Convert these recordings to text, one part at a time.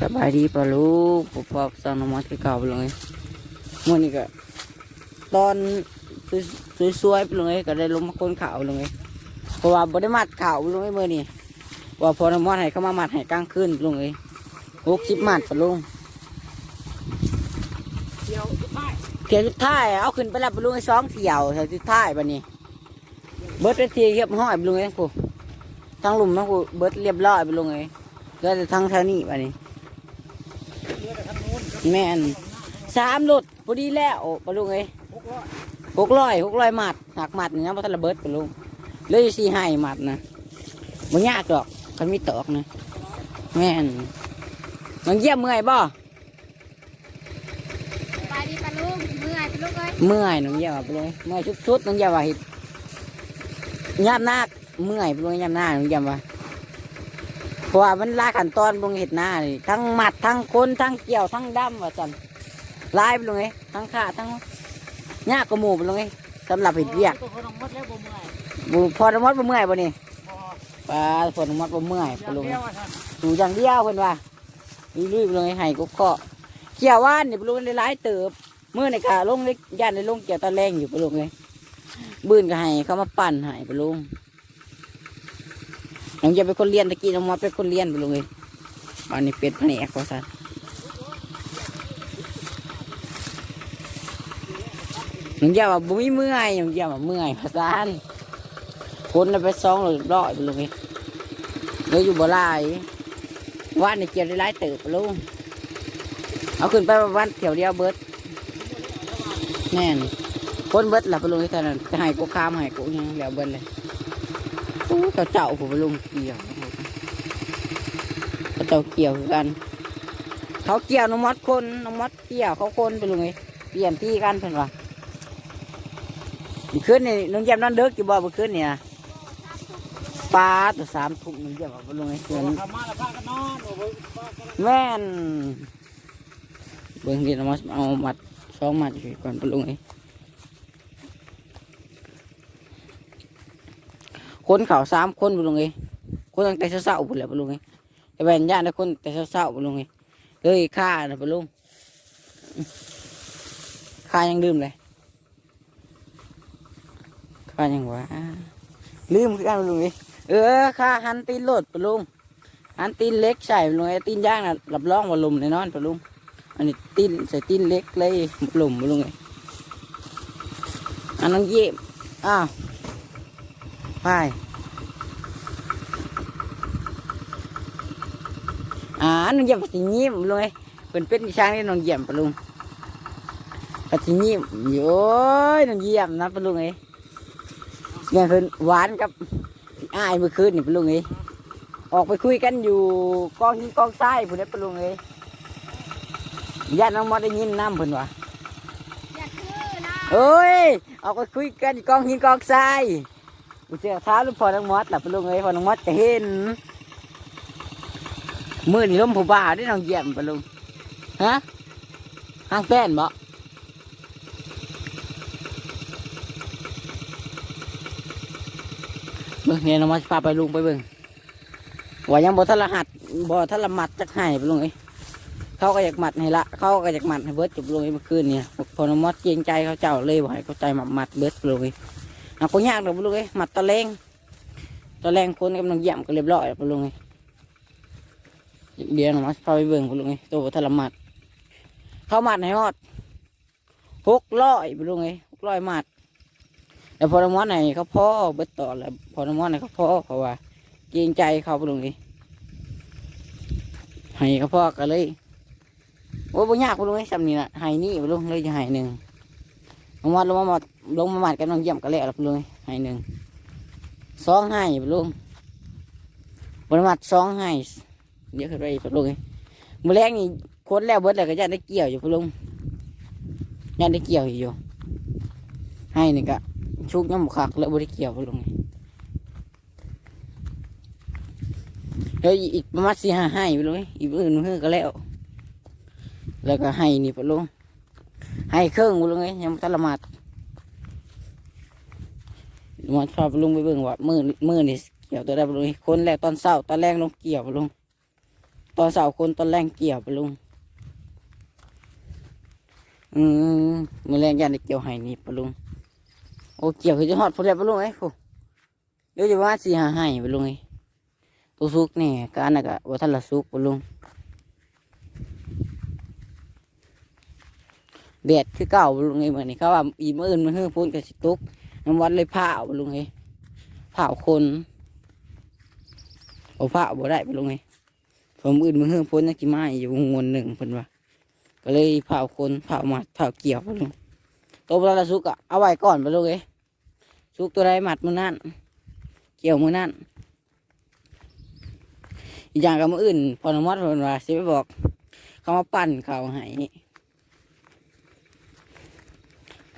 สบายดีปะลูกปปอบสอนอมาที่เก่าไปเลยมื่อนี้ก็ตอนสวยๆไปเลยก็ได้ลงมาคนข่าวเลยเพราะว่าบได้มัดข่าวไปเลยมื่อนี้ว่าพอนมอดให้เข้ามามัดให้กลางคืนไปเลยหกสิบมัดปะลุงเดียวไม่เที่ยวสุดท้ายเอาขึ้นไปแล้วไปลุงไอ้สองเที่ยวเที่ยวสุดท้ายบัดนี้เบิร์ดทีเรียบห้อยไปลุงไอ้กูทั้งหลุมทั้งกูเบิร์ดเรียบร้อยไปลุงไอ้ก็จะทั้งแถวนี้บัดนี้ เรือแต่ทางโน้น แม่นสามรถพอดีแล้วปะลุงเอ้ยหกร้อยหกร้อยหกร้อยหมัดหักหมัดนี่นะพอทะระเบิดปะลุงเลยสี่ให้หมัดนะบ่ยากหรอกคันมีตอกนะแม่นน้องเยี่ยมเมื่อยบ่ไปดีปะลุงเมื่อยปะลุงเอ้ยเมื่อยน้องเยี่ยมว่าปะลุงเมื่อยชุดๆน้องเยี่ยมว่าเห็ดยามนักเมื่อยปะลุงยามหน้าน้องเยี่ยมว่า เพราะว่ามันลาขั้นตอนปะลุงเห็ดหน้านี่ทั้งหมัดทั้งคนทั้งเกี่ยวทั้งดำว่าจันลายปะลุงเอ้ยทั้งขาทั้งยากกว่าหมู่ปะลุงเอ้ยสำหรับเห็ดเวียกตัวคนเอาหมดแล้วบ่เมื่อยบุพอน้ำมัดบ่เมื่อยบ่นี่พอปลาพอน้ำมัดบ่เมื่อยอปย่างลุงเดียวอะท่านดูอย่างเดียวเพิ่นว่าลุยๆลงให้ก็เคาะเกี่ยวว่านนี่ปลุงได้หลายเติบมื้อนี่ก็ลงเล็กย่านได้ลงเกี่ยวตะแรงอยู่ปลุงเลยบื้นก็ให้เขามาปั่นให้ปลุง น้องจะเป็นคนเรียนตะกี้น้องมัดเป็นคนเรียนไปลุงเลยบ้านนี้เป็ดแผนกว่าซั่นน้องอย่าว่าบ่มีเมื่อยน้องอย่าว่าเมื่อยว่าซั่นคนไปซองเลยร้อยไปลุงเลยเลยอยู่บ่ลายว่านในเกียวได้หลายเติบปลุงเอาขึ้นไปวันเที่ยวเดียวเบิดแน่นคนเบิดหลับปลุงที่ท่านั้นจะให้กูข้ามให้กูยังแล้วเบิดเลย เขาเจ้าผมปะลุงเกี่ยวเจ้าเกี่ยวกัน เขาเกี่ยวน้องมดคนน้องมดเกี่ยวเขาคนปลุงไงเปลี่ยนที่กันเพิ่นว่าเมื่อคืนนี่น้องแยมนอนเด็กอยู่บ่เมื่อคืนนี่นะปลาตัวสามทุ่มนเยี่ยมเอาลงไอ้เสืวอนแล้วนนอนโอ้โหพากันม่นเบิ่งดิเอามาเอามัดสองมัดอยู่ก่อนไปลงไอ้ คนเขาสามคนไปลงไอ้คนตั้งแต่เช้าๆไปแล้วไปลงไอ้ไอ้แบนญาติคนแต่เช้าๆไปลงไอ้เลยข้านะไปลงข้ายังลืมเลยข้ายังวะลืมคือกันไปลงไอ้เออค่าหันตีนโลดปลุงหันตีนเล็กใส่ปลุงไอ้ตีนย่างน่ะรับรองว่าลมแน่นอนปลุงอันนี้ตีนใส่ตีนเล็กเลยลมปลุงไอ้อันนั้นเยี่ยมอ้าว ไปอ่าน้องเยี่ยมปฏิยิ้มปะลุงไอ้เป็นเป็ดช้างนี่น้องเยี่ยมปะลุงปฏิยิ้มโอ้ยน้องเยี่ยมนะปะลุงไอ้เงี้ยเพิ่นหวานกับอ้ายเมื่อคืนนี่ปะลุงเอ้ยออกไปคุยกันอยู่กองหินกองทรายพุ่นเด้ปะลุงเอ้ยญาติน้องมอดได้ยินน้ำเพิ่นว่าอย่าคือนะเอ้ยออกไปคุยกันอยู่กองหินกองทราย กูเจอท้าลูกพอน้องมอดล่ะปลุงเอ้ยพอน้องมอดจะเห็นมือนี่ล้มผู้บ่าวได้น้องเยี่ยมปลุงฮะห้างแป้นบ่เบิ่งเนี่ยน้องมอดสิพาไปลุงไปเบิ่งว่ายังบ่ทะละหัดบ่ทะละหมัดจักให้ไปลงไอ้เขาก็อยากหมัดให้ละ เขาก็อยากหมัดให้เบิดจบลงไอ้เมื่อคืนเนี่ยพอนมอดเกรงใจเขาเจ้าเลยบ่ให้เขาใจหมัดหมัดเบิดไปลงไอ้ เอาก็ยากดอกไปลงไอ้มัดตะแลงตะแลงคนกำลังเยี่ยมก็เรียบร้อยไปลงไอ้เดี๋ยวนะมาพาไปเบิ่งไปลงไอ้ตัวทะลมัดเขามัดให้ฮอดหกร้อยไปลงไอ้หกร้อยมัดแล้วพอนมอดไหนเขาพ่อเบิดต่อแล้วพอนมอดไหนเขาพ่อเขาะว่าเกรงใจเขาไปลงนี้ให้เขาพ่อกันเลยโอ้บ่ยากไปลงนี้สำนี่ะให้นี่ไปลงเลยจะให้หนึ่ง ลงมาลงมาลงมาหมัดกันน้องเยี่ยมกันแล้วไปลงให้หนึ่งสองให้ไปลงบนมัดสองให้เดี๋ยวขึ้นไปไปลงมือแรกนี่คนแล้วเบิดแล้วก็จะได้เกี่ยวอยู่ไปลงยังได้เกี่ยวอยู่ให้นี่ก็ชุกน้ำหมกคักแล้วบ่ได้เกี่ยวไปลงเดี๋ยวอีกประมาณสี่ห้าให้ไปเลยอีกอื่นมือก็แล้ว แล้วก็ให้นี่ไปลง ให้เครื่องไปลงไงยังตละหมัดมันชอบไปลงไปเบิ่งว่ามือมือนี่เกี่ยวตัวได้ไปลงคนแรกตอนเศร้าตอนแรกลงเกี่ยวไปลงตอนเสาร์คนตอนแรงเกี่ยวปลุงอืมมือแรงยันเกี่ยวไห้นี่ปลุงโอ้เกี่ยวคือจะหอดพอดีปลุงไอ้ยโหเดี๋ยวจะว่าสี่หาให้ปลุงไอ้ตัวซุกนี่การน่ะกะว่าท่านละซุกปลุง แดดคือเก่าลุงไอ้เหมือนนี่เขาว่าอีมื่อื่นมันเฮือพ้นกับสิตุกน้ำวัดเลยเผาลุงไอ้ยผ้าคนเอาผ้าบ่ได้ไปลุงไอ้ผมอื่นมันเฮือพ้นนักกิมาอยู่วงหนึ่งเพิ่นว่าก็เลยเผาคนเผาหมัดเผาเกี่ยวปลุงตัวปลาสุกอะเอาไว้ก่อนไปลุงเอ้สุกตัวใดหมัดมือนั่นเกี่ยวมือนั่นอีกอย่างกับมืออื่นพอนมัดเพิ่นว่าสิไปบอกเขามาปั่นเขาให้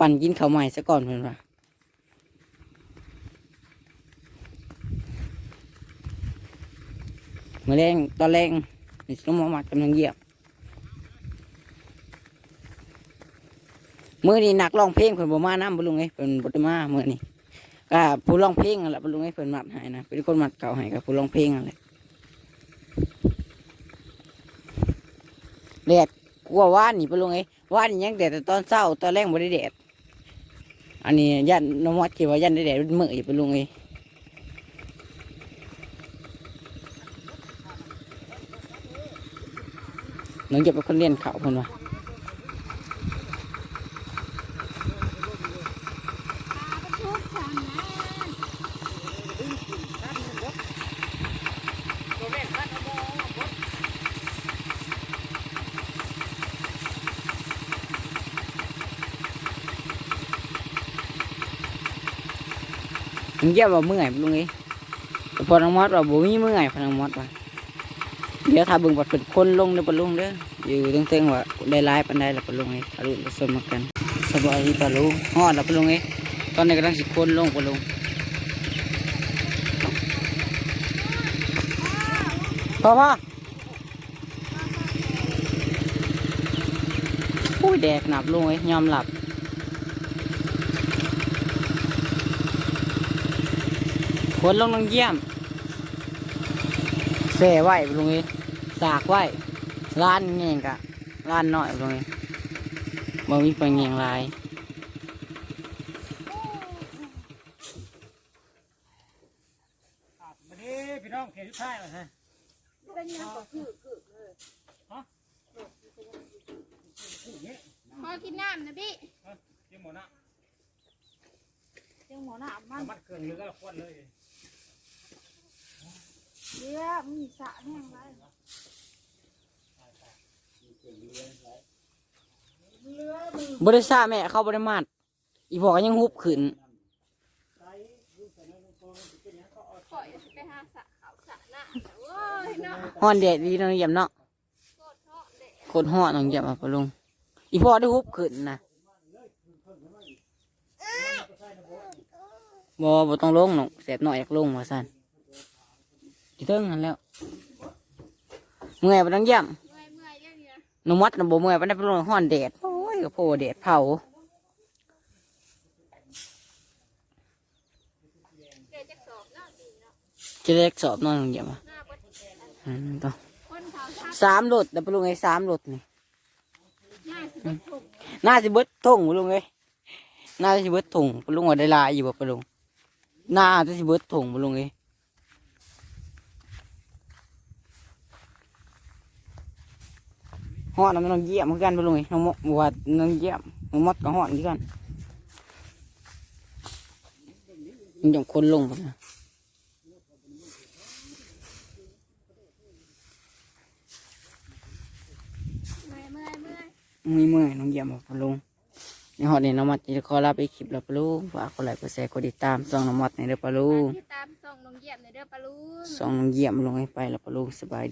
ปั่นกินข้าวใหม่ซะก่อนเพิ่อนว่ามือแรงตอนแรงนี่สมองมัดกำลังเหยียบมื่อนี้นักร้องเพลงเพิ่นบ่มานํบ่ลุงเอ้ยเพิ่นบ่ได้มามื้อนี้ก็ผู้ร้องเพลงนั่นแหละบ่ลุงเอ้ยเพิ่นมัดให้นะเป็นคนมัดเก่าให้กับผู้ร้องเพลงนั่นแหละแดดกลัวว่านนี่บ่ลุงเอ้ยว่านยังแดดแต่ตอนเช้าตอนแรงบ่ได้แดด อันนี้ยันน้องวัดคิดว่ายันได้แดดเมื้ออยู่บ่ลุงเองน้องจะเป็นคนเลี้ยนเขาคนว่า ปลาทุกสามล้าน มึงเยี่ยมว่าเมื่อยลุงเอ้พอน้องมอดว่าบ่มีเมื่อยพอน้องมอดว่าเดี๋ยวถ้าเบิ่งบัดเป็นคนลงเด้อปะลุงเด้ออยู่เต็งๆว่าได้หลายปานใดล่ะปะลุงเอ้ยถ้ารู้ผสมมากันสบายดีปะลุงฮอดแล้วปะลุงเอ้ตอนนี้กำลังสิคนลงปะลุงพอพออุ้ยแดดหนับลุงเอ้ยยอมหลับ คนลงน้องเยี่ยมเส่ไว้ลงนี้สากไว้ร้านเงี้ยงกะร้านน้อยลงนี้บ่มีปังเงียงหลายครับวันนี้พี่น้องเขตสุดท้ายแล้วฮะเป็นยังก็คือคือผู้นี้พอกินน้ำนะพี่ที่หมดนะเจ้าหมอหน้ามัเอานมัดเครื่องเรือละควนเลย เดี๋ยวมีสระแห้งไรบริษัทแม่เข้าบริมาตอีพอก็ยังฮุบขึ้น ปล่อยไปหาสระเขาสระหน้าโอ้ยเนาะฮ้อนแดดดีน้องเยี่ยมเนาะโคตรเนาะเด็กโคตรฮ้อนน้องเยี่ยมอะปะลุง อีพอได้ฮุบขึ้นนะบ่บ่ต้องลงหนอกแสบหน่อยอยากลงว่าซั่นอี เทิงหันแล้วเมื่อยบ่ต้องเยี่ยมเมื่อยเมื่อยเรื่องนี้นะหนุ่มวัดน่ะบ่เมื่อยปานใดเป็นลมฮ้อนแดดโอ้ยก็โพแดดเผาเดี๋ยวจะสอบเนาะดีเนาะจะได้สอบนอนโรงเรียนอะหน้าบดอืมต้องคนเขาทักสามรถแต่ปลุงไอ้สามรถนี่หน้าสิบถูกน่าสิเบิดทงปลุงไอ้ยน่าสิเบิดทงปลุงว่าได้หลายอยู่บ่ปลุงน่าจะสิเบิดทงปลุงไอ้ ยฮอดน้ำน้องเยี่ยมคือกันปลุงไอ้ยน้องมดว่าน้องเยี่ยมน้องมดก็ฮอดคือกันมันจังคนลงพุ่นนะเมื่อยเมื่อยเมื่อยมีเมื่อยน้องเยี่ยมบอกปลุงในฮอดนี่น้องมดจะขอลาไปคลิปแล้วปลุงฝากกดไลค์กดแชร์กดติดตามส่องน้องมดในเด้อปลุงที่ตามส่งลงเยี่ยมในเด้อปลาลูกส่องน้องเยี่ยมลงให้ไปแล้วปลุงสบายดี